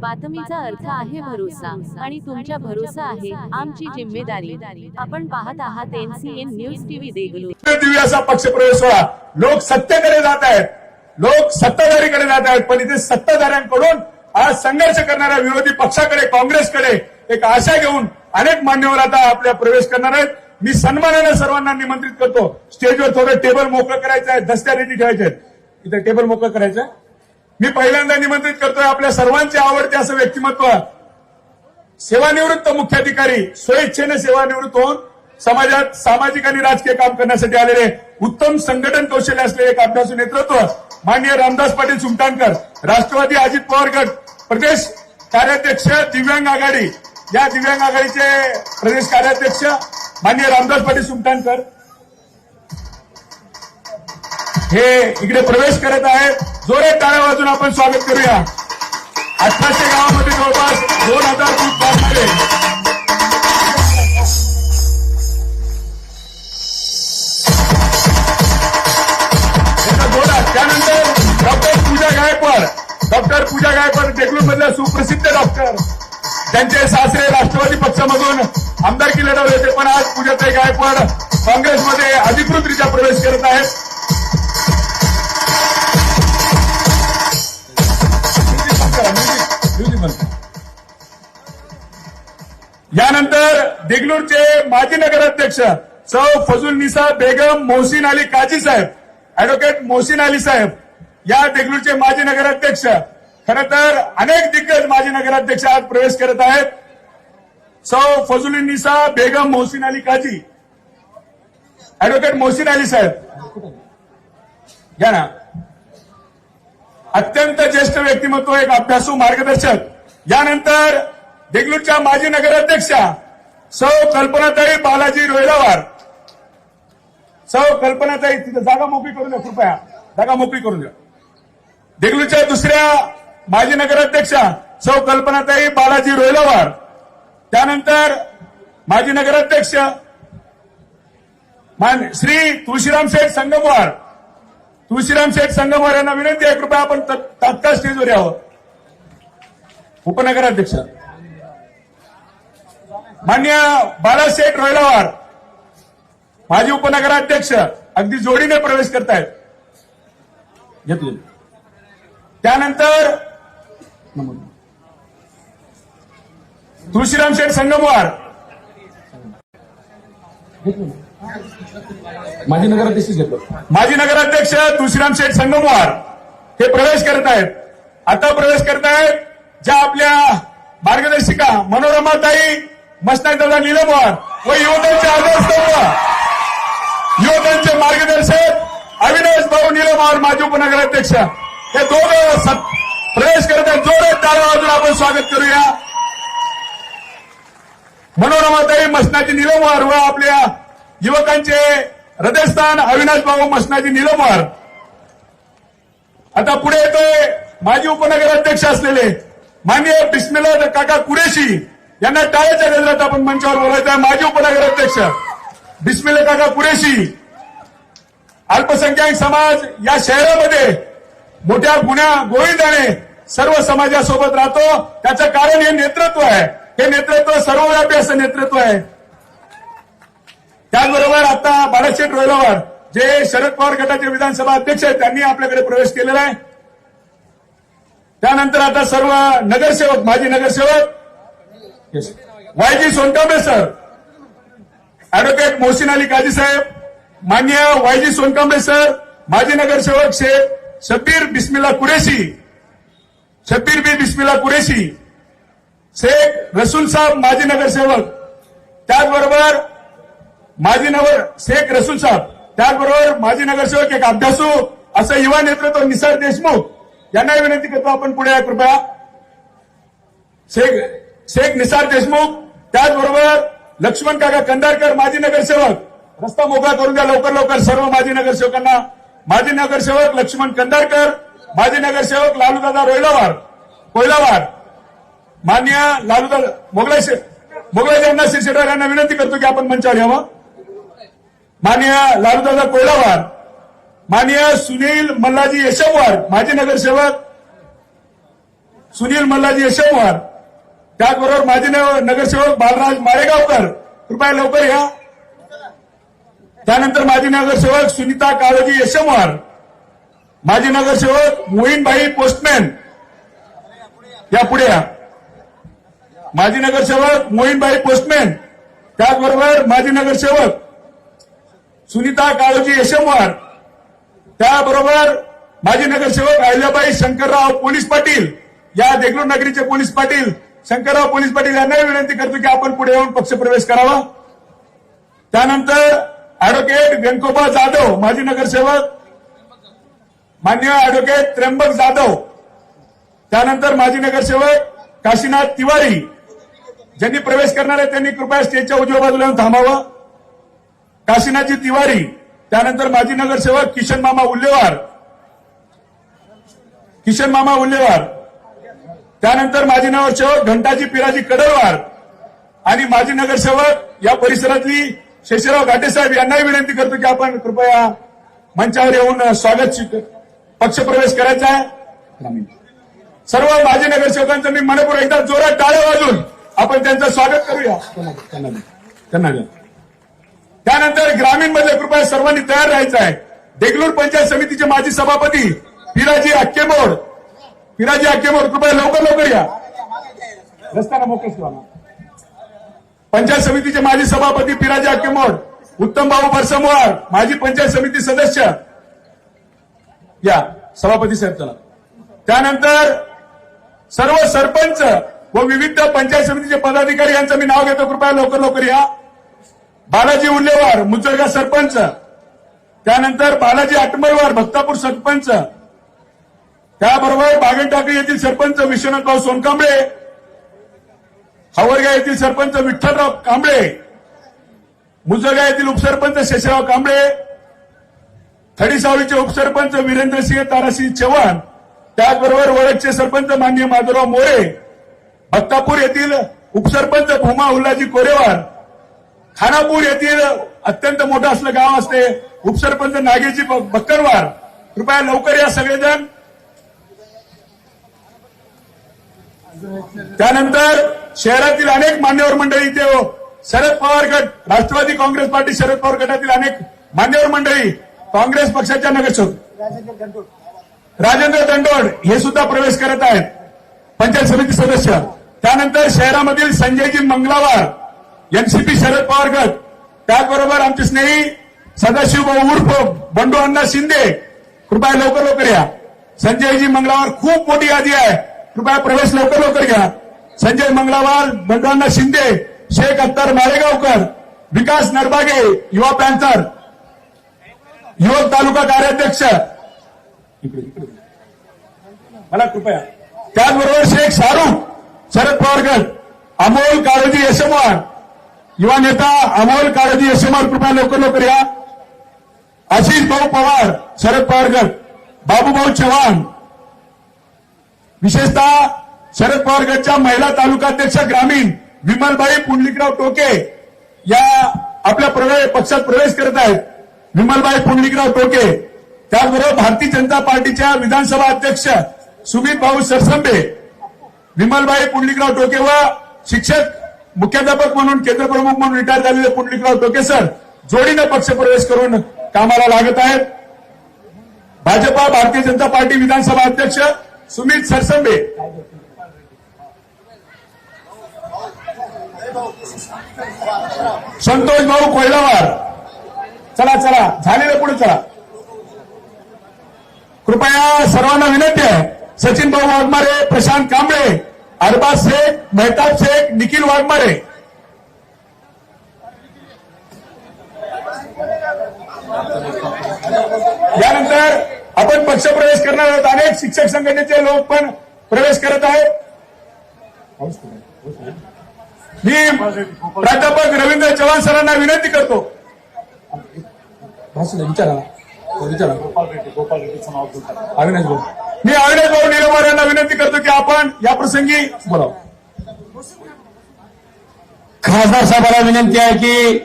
बातमीचा अर्थ आहे भरोसा आणि तुमच्या भरोसा आहे आमची जिम्मेदारी. आपण पाहत आहात NCN news TV Deglur. Divya असा पक्षप्रवेश सोहळा लोक सत्तेकडे जात आहेत. लोक सत्ताधारीकडे जात आहेत. पण इथे सत्ताधाऱ्यांकडून आज संघर्ष करणाऱ्या विरोधी पक्षाकडे काँग्रेसकडे एक आशा घेऊन अनेक मान्यवर आता आपल्या प्रवेश करणार आहेत. मी सन्मानाने सर्वांना निमंत्रित करतो. स्टेजवर थोडं टेबल मोकळं करायचं आहे. दस्त्या रेडी ठेवायचे आहेत. इथे टेबल मोकळं करायचं आहे. मी पहिल्यांदा निमंत्रित करतोय आपल्या सर्वांचे आवडते असं व्यक्तिमत्व. सेवानिवृत्त मुख्याधिकारी स्वेच्छेने सेवानिवृत्त होऊन समाजात सामाजिक आणि राजकीय काम करण्यासाठी आलेले उत्तम संघटन कौशल्य असलेले एक अभ्यासू नेतृत्व माननीय रामदास पाटील सुमटाणकर राष्ट्रवादी अजित पवार गट प्रदेश कार्याध्यक्ष दिव्यांग आघाडी. या दिव्यांग आघाडीचे प्रदेश कार्याध्यक्ष माननीय रामदास पाटील सुमटाणकर हे इकडे प्रवेश करत आहेत. जोरे टाळ्या वाजून आपण स्वागत करूया. अठराशे गावामध्ये जवळपास दोन हजार फूट पासमध्ये त्याचा त्यानंतर डॉक्टर पूजा गायकवाड. डॉक्टर पूजा गायकवाड देगलूर मधल्या सुप्रसिद्ध डॉक्टर. त्यांचे सासरे राष्ट्रवादी पक्षामधून आमदारकी लढवले होते पण आज पूजाताई गायकवाड काँग्रेसमध्ये अधिकृतरित्या प्रवेश करत आहेत. यानंतर देगलूरचे माजी नगराध्यक्ष सौ फजुल निसा बेगम मोहसिन अली काजी साहेब अॅडव्होकेट मोहसिन अली साहेब या देगलूरचे माजी नगराध्यक्ष. खर तर अनेक दिग्गज माजी नगराध्यक्ष आज प्रवेश करत आहेत. सौ फजुल निसा बेगम मोहसिन अली काजी. अॅडव्होकेट मोहसिन अली साहेब. घ्या ना. अत्यंत ज्येष्ठ व्यक्तिमत्व एक अभ्यासू मार्गदर्शक. यानंतर देगलूरच्या माजी नगराध्यक्षा सौ कल्पनाताई बालाजी रोहिलावार. सौ कल्पनाताई तिथे जागा मोकळी करून द्या कृपया. जागा मोकळी करून द्या. देगलूरच्या दुसऱ्या माजी नगराध्यक्षा सौ कल्पनाताई बालाजी रोहिलावार. त्यानंतर माजी नगराध्यक्ष मान- श्री तुळशीराम शेठ संगमवार. तुळशीराम शेठ संगमवार यांना विनंती आहे कृपया आपण त- तात्काळ स्टेजवर यावं. उपनगराध्यक्ष. मान्य बालाशेठ रोयलावार माजी उपनगराध्यक्ष अगदी जोडीने प्रवेश करतायत. घेतले. त्यानंतर तुळशीराम शेठ संगमवार. माझी नगराध्यक्ष घेतो माजी नगराध्यक्ष तुळशीराम शेठ संगमवार हे प्रवेश करत आहेत आता प्रवेश करत आहेत ज्या आपल्या मार्गदर्शिका मनोरमाताई मस्ताक दादा निलमवार व युवकांचे आदर्शस्तंभ युवकांचे मार्गदर्शक अविनाश भाऊ निलमवार माजी उपनगराध्यक्ष. हे दोघं प्रवेश करत आहेत. जोरात टाळ्या आपण स्वागत करूया. मनोरमाताई मसनाची निलमवार व आपल्या युवकांचे हृदयस्थान अविनाश भाऊ मसनाची निलमवार आता पुढे येतोय माजी उपनगराध्यक्ष असलेले माननीय बिस्मिल्ला काका कुरेशी. यांना टाळ्याच्या गजरात आपण मंचावर बोलायचं आहे. माजी उपनगराध्यक्ष बिस्मिल काका कुरेशी अल्पसंख्याक समाज या शहरामध्ये मोठ्या गुन्ह्या गोविंदाने सर्व समाजासोबत राहतो. त्याचं कारण हे नेतृत्व आहे. हे नेतृत्व सर्वव्यापी असं नेतृत्व आहे. त्याचबरोबर आता बाळाशेठ रोयलावर जे शरद पवार गटाचे विधानसभा अध्यक्ष आहेत त्यांनी आपल्याकडे प्रवेश केलेला आहे. त्यानंतर आता सर्व नगरसेवक माजी नगरसेवक Y G Sonkamble sir advocate Mohsin Ali Kazi साहेब मान्य वायजी सोनकांबळे सर माजी नगरसेवक शेख शब्बीर बिस्मिल्ला कुरेशी शब्बीर बी बिस्मिल्ला कुरेशी शेख रसूल साहेब माजी नगरसेवक त्याचबरोबर माजी नगर शेख रसूल साहेब त्याचबरोबर माजी नगरसेवक एक अभ्यासू असं युवा नेतृत्व निसार देशमुख यांना विनंती करतो आपण पुढे या कृपया शेख शेख निसार देशमुख त्याचबरोबर लक्ष्मण काका कंदारकर माजी नगरसेवक. रस्ता मोकळा करून द्या लवकर लवकर सर्व माजी नगरसेवकांना. माजी नगरसेवक लक्ष्मण कंदारकर माजी नगरसेवक लालूदादा रोयलावार कोयलावार. मान्य लालूदादा मोगलाई शे- शिरशेटार यांना विनंती करतो की आपण मंचावर यावं. मान्य लालूदादा कोयलावार मान्य सुनील मल्लाजी यशववार माजी नगरसेवक सुनील मल्लाजी यशववार त्याचबरोबर माझे नगरसेवक बालराज मारेगावकर कृपया लवकर या. त्यानंतर माजी नगरसेवक सुनीता काळोजी यशमवार माजी नगरसेवक मोहीनभाई पोस्टमॅन या पुढे या. माजी नगरसेवक मोहीनभाई पोस्टमॅन त्याचबरोबर माजी नगरसेवक सुनीता काळोजी यशमवार त्याबरोबर माजी नगरसेवक अहिल्याबाई शंकरराव पोलीस पाटील या देगलूर नगरीचे पोलीस पाटील शंकरराव पोलीस पाटील यांनाही विनंती करतो की आपण पुढे येऊन पक्षप्रवेश करावा. त्यानंतर अॅडव्होकेट व्यंकोबा जाधव माजी नगरसेवक मान्य अॅडव्होकेट त्र्यंबक जाधव त्यानंतर माजी नगरसेवक काशीनाथ तिवारी ज्यांनी प्रवेश करणार आहे त्यांनी कृपया स्टेजच्या उजव्या बाजूला येऊन थांबावं. काशीनाथजी तिवारी त्यानंतर माजी नगरसेवक किशन मामा उल्लेवार. किशन मामा उल्लेवार. त्यानंतर माजी नगरसेवक घंटाजी पिराजी कडलवार आणि माजी नगरसेवक या परिसरातली शेषराव घाटेसाहेब यांनाही विनंती करतो की आपण कृपया मंचावर येऊन स्वागत पक्षप्रवेश करायचा आहे. सर्व माजी नगरसेवकांचं मी मनपूर एकदा जोरात टाळ्या वाजून आपण त्यांचं स्वागत करूया. त्यांना त्यानंतर ग्रामीणमध्ये कृपया सर्वांनी तयार राहायचं आहे. देगलूर पंचायत समितीचे माजी सभापती पिराजी अक्केमोड पिराजी अक्केमोड कृपया लवकर लवकर या. रस्त्याला मोकळेच ठेवा पंचायत समितीचे माजी सभापती पिराजी अक्केमोड उत्तम भाऊ बरसमवार माजी पंचायत समिती सदस्य या सभापती साहेब चला. त्यानंतर सर्व सरपंच व विविध पंचायत समितीचे पदाधिकारी यांचं मी नाव घेतो कृपया लवकर लवकर या. बालाजी उल्लेवार मुजरगा सरपंच. त्यानंतर बालाजी आटमरवार भक्तापूर सरपंच. त्याबरोबर बागेटाकळी येथील सरपंच विश्वनाथराव सोनकांबळे हावरगा येथील सरपंच विठ्ठलराव कांबळे मुजगा येथील उपसरपंच शेषराव कांबळे खडीसावळीचे उपसरपंच वीरेंद्रसिंह तारासिंह चव्हाण त्याचबरोबर वडकचे सरपंच मान्य माधवराव मोरे भक्तापूर येथील उपसरपंच भूमा उल्लाजी कोरेवार खानापूर येथील अत्यंत मोठं असलं गाव असते उपसरपंच नागेजी ब- बक्करवार. कृपया लवकर या सगळेजण. त्यानंतर शहरातील अनेक मान्यवर मंडळी इथे हो. शरद पवार गट राष्ट्रवादी काँग्रेस पार्टी शरद पवार गटातील अनेक मान्यवर मंडळी काँग्रेस पक्षाच्या नगरसेवक. राजेंद्र दंडोड हे सुद्धा प्रवेश करत आहेत. पंचायत समिती सदस्य. त्यानंतर शहरामधील संजयजी मंगलावार एनसीपी शरद पवार गट. त्याचबरोबर आमचे स्नेही सदाशिव उर्फ बंडू अण्णा शिंदे. कृपया लवकर लवकर या. संजयजी मंगलावार खूप मोठी यादी आहे. कृपया प्रवेश लवकर लवकर घ्या. संजय मंगलावार बंडवांना शिंदे शेख अत्तर मारेगावकर विकास नरबागे युवा पॅन्थर युवक तालुका कार्याध्यक्ष. मला कृपया. त्याचबरोबर शेख शाहरुख शरद पवारकर अमोल काळजी यशमवार. युवा नेता अमोल काळजी यशमार कृपया लवकर लवकर या. आशिष भाऊ पवार शरद पवारकर बाबूभाऊ चव्हाण विशेषतः शरद पवार गटच्या महिला तालुकाध्यक्ष ग्रामीण विमलबाई पुंडलिकराव टोके या आपल्या प्रवेश पक्षात प्रवेश करत आहेत. विमलबाई पुंडलिकराव टोके. त्याचबरोबर भारतीय जनता पार्टीच्या विधानसभा अध्यक्ष सुमित भाऊ सरसंबे विमलबाई पुंडलिकराव टोके व शिक्षक मुख्याध्यापक म्हणून केंद्रप्रमुख म्हणून रिटायर झालेले पुंडलिकराव टोके सर जोडीनं पक्षप्रवेश करून कामाला लागत आहेत. भाजपा भारतीय जनता पार्टी विधानसभा अध्यक्ष सुमित सरसंबे. संतोष भाऊ कोयलावार. चला चला. झालेलं पुढे चला. कृपया सर्वांना विनंती आहे. सचिन भाऊ वाघमारे प्रशांत कांबळे अरबाज शेख मेहताब शेख निखिल वाघमारे. यानंतर आपण पक्षप्रवेश करणार आहोत. अनेक शिक्षक संघटनेचे लोक पण प्रवेश करत आहेत. मी प्राध्यापक रवींद्र चव्हाण सरांना विनंती करतो. विचारा विचारा. अविनाश भाऊ. मी अविनाश भाऊ निलंबर यांना विनंती करतो की आपण या प्रसंगी बोला खासदार साहेबांना विनंती आहे की